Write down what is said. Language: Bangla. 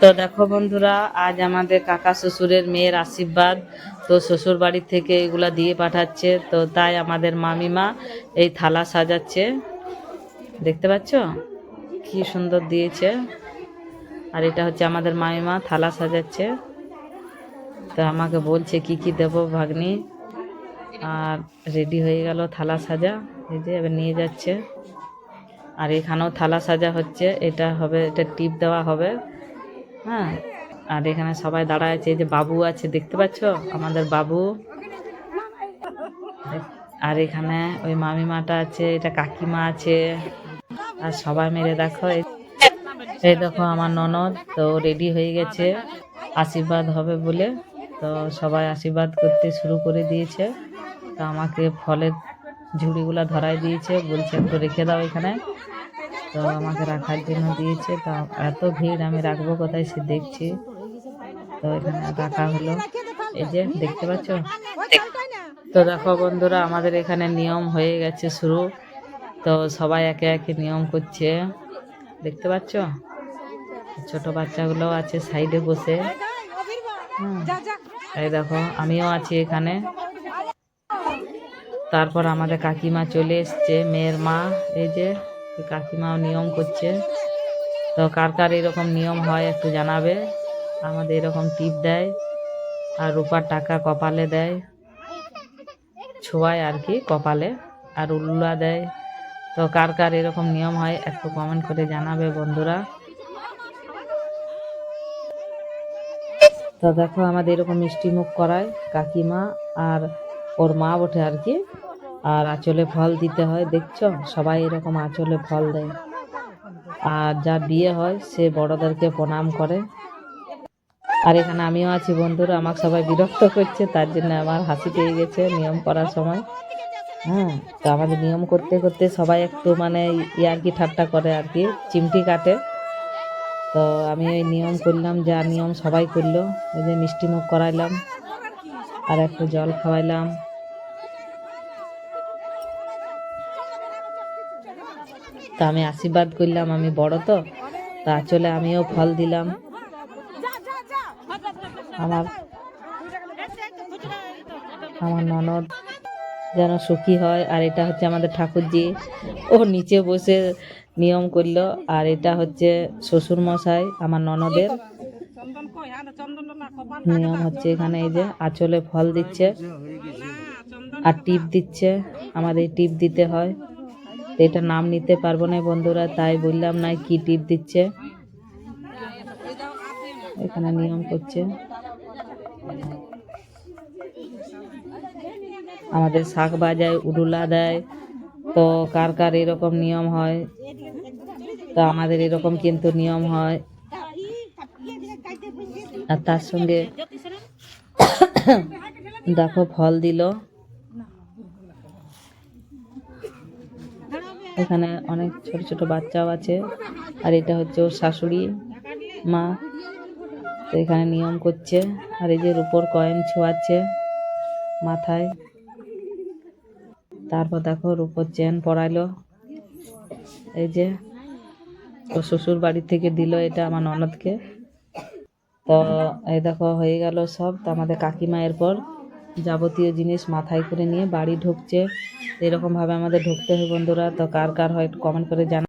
তো দেখো বন্ধুরা, আজ আমাদের কাকা শ্বশুরের মেয়ের আশীর্বাদ। তো শ্বশুর বাড়ি থেকে এগুলা দিয়ে পাঠাচ্ছে। তো তাই আমাদের মামিমা এই থালা সাজাচ্ছে। দেখতে পাচ্ছ? কি সুন্দর দিয়েছে। আর এটা হচ্ছে আমাদের মামিমা, থালা সাজাচ্ছে। তো আমাকে বলছে, কি কি দেবো ভাগ্নি? আর রেডি হয়ে গেল থালা সাজা। এই যে এবার নিয়ে যাচ্ছে। আর এখানেও থালা সাজা হচ্ছে। এটা হবে, এটা টিপ দেওয়া হবে। হ্যাঁ? আর এখানে সবাই দাঁড়ায় আছে। যে বাবু আছে, দেখতে পাচ্ছ? আমাদের বাবু। আর এখানে ওই মামিমাটা আছে, এটা কাকিমা আছে। আর সবাই মেরে দেখো এই দেখো আমার ননদ। তো রেডি হয়ে গেছে। আশীর্বাদ হবে বলে। তো সবাই আশীর্বাদ করতে শুরু করে দিয়েছে। তো আমাকে ফলের ঝুড়িগুলা ধরাই দিয়েছে। বলছে, একটু রেখে দাও এখানে। তো আমাকে রাখার জন্য দিয়েছে। তো এত ভিড়, আমি রাখব কোথায় সে দেখছি। তো এখানে রাখা হলো। এই যে, দেখতে পাচ্ছ? তো দেখো বন্ধুরা, আমাদের এখানে নিয়ম হয়ে গেছে শুরু। তো সবাই একে একে নিয়ম করছে। দেখতে পাচ্ছ? ছোট বাচ্চাগুলো আছে সাইডে বসে। এই দেখো, আমিও আছি এখানে। তারপর আমাদের কাকিমা চলে এসছে, মেয়ের মা। এই যে কাকিমাও নিয়ম করছে। তো কার কার এরকম নিয়ম হয় একটু জানাবে। আমাদের এরকম টিপ দেয় আর রূপার টাকা কপালে দেয়। ছোঁয়ায় আর কি, কপালে। আর উল্লা দেয়। তো কার কার এরকম নিয়ম হয় একটু কমেন্ট করে জানাবে বন্ধুরা। তো দেখো আমাদের এরকম মিষ্টি মুখ করায় কাকিমা আর ওর মা ওঠে আর কি। আর আঁচলে ফল দিতে হয়, দেখছ? সবাই এরকম আঁচলে ফল দেয়। আর যার বিয়ে হয়, সে বড়দেরকে প্রণাম করে। আর এখানে আমিও আছি বন্ধুরা, আমাকে সবাই বিরক্ত করছে, তার জন্য আমার হাসি পেয়ে গেছে নিয়ম করার সময়। হ্যাঁ তো আমাদের নিয়ম করতে করতে সবাই একটু মানে ইয়ার কি ঠাট্টা করে আর কি, চিমটি কাটে। তো আমি ওই নিয়ম করলাম, যা নিয়ম সবাই করল। ওই যে মিষ্টি মুখ করাইলাম, আর একটু জল খাওয়াইলাম। তা আমি আশীর্বাদ করলাম, আমি বড় তো। তা চলে আমিও ফল দিলাম। আমার আমার ননদ যেন সুখী হয়, আর এটা হচ্ছে আমাদের ঠাকুরজি। ও নিচে বসে নিয়ম করল। আর এটা হচ্ছে শ্বশুর মশাই আমার ননদের। নিয়ম হচ্ছে এখানে এই যে আঁচলে ফল দিচ্ছে আর টিপ দিচ্ছে। আমাদের টিপ দিতে হয়। এটা নাম নিতে পারব না বন্ধুরা, তাই বললাম না কি টিপ দিচ্ছে। এখানে নিয়ম করছে। আমাদের শাক বাজায় উডুলা দেয়। তো কার কার এরকম নিয়ম হয়? তো আমাদের এরকম কিন্তু নিয়ম হয়। আর তার সঙ্গে দেখো, ফল দিল। এখানে অনেক ছোট ছোট বাচ্চাও আছে। আর এটা হচ্ছে ওর শাশুড়ি, মা। তো এখানে নিয়ম করছে। আর এই যে রূপোর কয়েন ছোঁয়াচ্ছে মাথায়। তারপর দেখো, রূপোর চেন পরাইলো। এই যে ও শ্বশুর বাড়ি থেকে দিল এটা আমার ননদকে। তো এই দেখো, হয়ে গেল সব। তো আমাদের কাকিমা এরপর যাবতীয় জিনিস মাথায় করে নিয়ে বাড়ি ঢুকছে। এরকমভাবে আমাদের ঢুকতে হবে বন্ধুরা। তো কার কার হয় কমেন্ট করে জানা